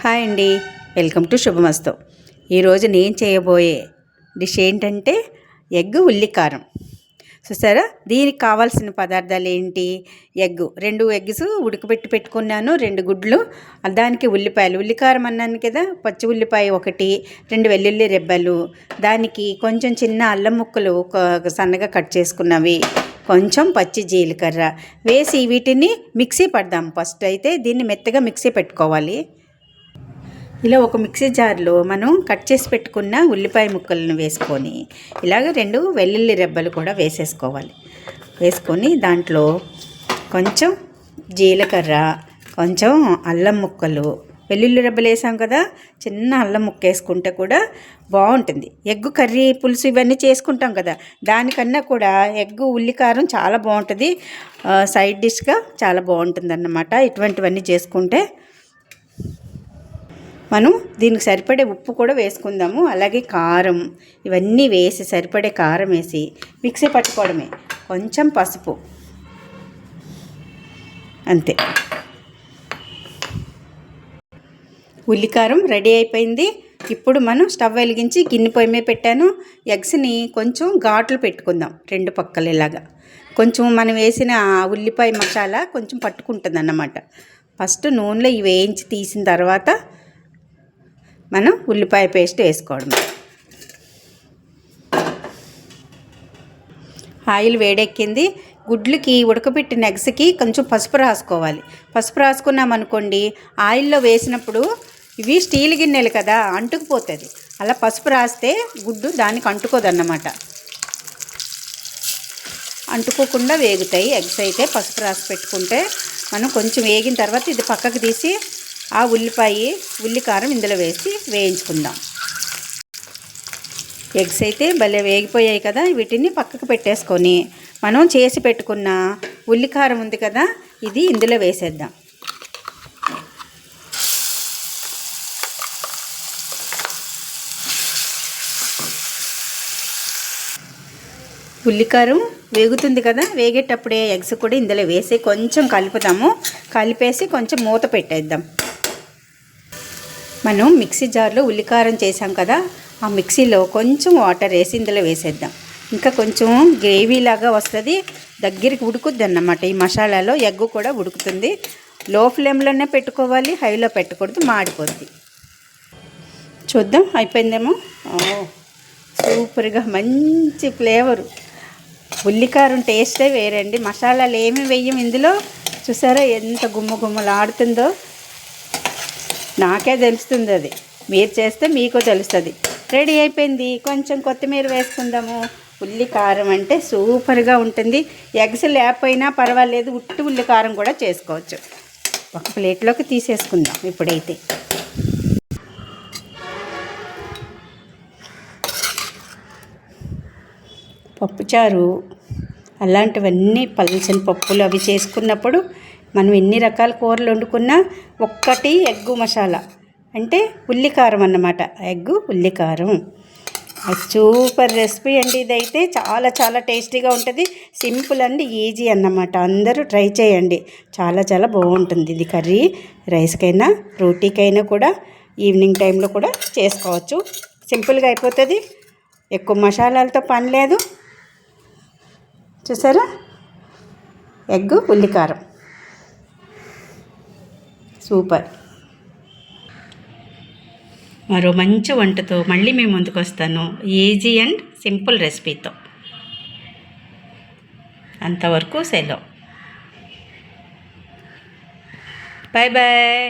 Hi అండి. Welcome to శుభమస్తు. ఈరోజు నేను చేయబోయే డిష్ ఏంటంటే ఎగ్ ఉల్లికారం. చూసారా? దీనికి కావాల్సిన పదార్థాలు ఏంటి? ఎగ్. రెండు ఎగ్స్ ఉడకబెట్టి పెట్టుకున్నాను రెండు గుడ్లు. దానికి ఉల్లిపాయలు. ఉల్లికారం అన్నాను కదా పచ్చి ఉల్లిపాయ ఒకటి రెండు వెల్లుల్లి రెబ్బలు. దానికి కొంచెం చిన్న అల్లం ముక్కలు ఒక సన్నగా కట్ చేసుకున్నవి. కొంచెం పచ్చి జీలకర్ర. వేసి వీటిని మిక్సీ పడదాం ఫస్ట్. అయితే దీన్ని మెత్తగా మిక్సీ పెట్టుకోవాలి. ఇలా ఒక మిక్సీ జార్లో మనం కట్ చేసి పెట్టుకున్న ఉల్లిపాయ ముక్కలను వేసుకొని ఇలాగ రెండు వెల్లుల్లి రెబ్బలు కూడా వేసేసుకోవాలి. వేసుకొని దాంట్లో కొంచెం జీలకర్ర కొంచెం అల్లం ముక్కలు వెల్లుల్లి రెబ్బలు వేసాం కదా చిన్న అల్లం ముక్క వేసుకుంటే కూడా బాగుంటుంది. ఎగ్గు కర్రీ పులుసు ఇవన్నీ చేసుకుంటాం కదా దానికన్నా కూడా ఎగ్గు ఉల్లికారం చాలా బాగుంటుంది. సైడ్ డిష్గా చాలా బాగుంటుంది అన్నమాట ఇటువంటివన్నీ చేసుకుంటే మనం దీనికి సరిపడే ఉప్పు కూడా వేసుకుందాము అలాగే కారం. ఇవన్నీ వేసి సరిపడే కారం వేసి మిక్సీ పట్టుకోవడమే. కొంచెం పసుపు. అంతే. ఉల్లికారం రెడీ అయిపోయింది. ఇప్పుడు మనం స్టవ్ వెలిగించి గిన్నె పొయ్యి మీద పెట్టాను. ఎగ్స్ని కొంచెం ఘాట్లు పెట్టుకుందాం రెండు పక్కలు ఇలాగా. కొంచెం మనం వేసిన ఉల్లిపాయ మసాలా కొంచెం పట్టుకుంటుంది అన్నమాట ఫస్ట్ నూనెలో ఇవి వేయించి తీసిన తర్వాత మనం ఉల్లిపాయ పేస్ట్ వేసుకోవడం ఆయిల్ వేడెక్కింది. గుడ్లకి ఉడకబెట్టిన ఎగ్స్కి కొంచెం పసుపు రాసుకోవాలి. పసుపు రాసుకున్నాం అనుకోండి ఆయిల్లో వేసినప్పుడు ఇవి స్టీల్ గిన్నెలు కదా అంటుకుపోతుంది. అలా పసుపు రాస్తే గుడ్డు దానికి అంటుకోదన్నమాట. అంటుకోకుండా వేగుతాయి. ఎగ్స్ అయితే పసుపు రాసి పెట్టుకుంటే మనం కొంచెం వేగిన తర్వాత ఇది పక్కకు తీసి ఆ ఉల్లిపాయ ఉల్లికారం ఇందులో వేసి వేయించుకుందాం. ఎగ్స్ అయితే భలే వేగిపోయాయి కదా వీటిని పక్కకు పెట్టేసుకొని మనం చేసి పెట్టుకున్న ఉల్లికారం ఉంది కదా ఇది ఇందులో వేసేద్దాం. ఉల్లికారం వేగుతుంది కదా వేగేటప్పుడే ఎగ్స్ కూడా ఇందులో వేసి కొంచెం కలుపుతాము కలిపేసి కొంచెం మూత పెట్టేద్దాం. మనం మిక్సీ జార్లో ఉల్లికారం చేసాం కదా ఆ మిక్సీలో కొంచెం వాటర్ వేసి ఇందులో వేసేద్దాం. ఇంకా కొంచెం గ్రేవీ లాగా వస్తుంది దగ్గరికి ఉడుకుద్ది అన్నమాట ఈ మసాలాలో ఎగ్గు కూడా ఉడుకుతుంది. లో ఫ్లేమ్లోనే పెట్టుకోవాలి హైలో పెట్టకూడదు మాడిపోద్ది. చూద్దాం అయిపోయిందేమో? సూపర్గా మంచి ఫ్లేవరు. ఉల్లికారం టేస్టే వేరండి. మసాలాలు ఏమి వెయ్యం ఇందులో? చూసారా ఎంత గుమ్మ గుమ్మలాడుతుందో? నాకే తెలుస్తుంది అది. మీరు చేస్తే మీకు తెలుస్తుంది. రెడీ అయిపోయింది. కొంచెం కొత్తిమీర వేసుకుందాము. ఉల్లి కారం అంటే సూపర్గా ఉంటుంది. ఎగ్స్ లేకపోయినా పర్వాలేదు. ఉట్టి ఉల్లి కారం కూడా చేసుకోవచ్చు. ఒక ప్లేట్లోకి తీసేసుకుందాం ఇప్పుడైతే. పప్పుచారు అలాంటివన్నీ పల్చని పప్పులు అవి చేసుకున్నప్పుడు మనం ఎన్ని రకాల కూరలు వండుకున్నా ఒక్కటి ఎగ్గు మసాలా. అంటే ఉల్లికారం అన్నమాట. ఎగ్గు ఉల్లికారం. సూపర్ రెసిపీ అండి ఇదైతే. చాలా చాలా టేస్టీగా ఉంటుంది. సింపుల్ అండి ఈజీ అన్నమాట. అందరూ ట్రై చేయండి. చాలా చాలా బాగుంటుంది. ఇది కర్రీ రైస్కైనా రోటీకైనా కూడా ఈవినింగ్ టైంలో కూడా చేసుకోవచ్చు. సింపుల్గా అయిపోతుంది. ఎక్కువ మసాలాలతో పని లేదు. చూసారా? ఎగ్గు ఉల్లికారం. సూపర్. మరో మంచి వంటతో మళ్ళీ మేము ముందుకు వస్తాను ఈజీ అండ్ సింపుల్ రెసిపీతో అంతవరకు సెలవు. Bye bye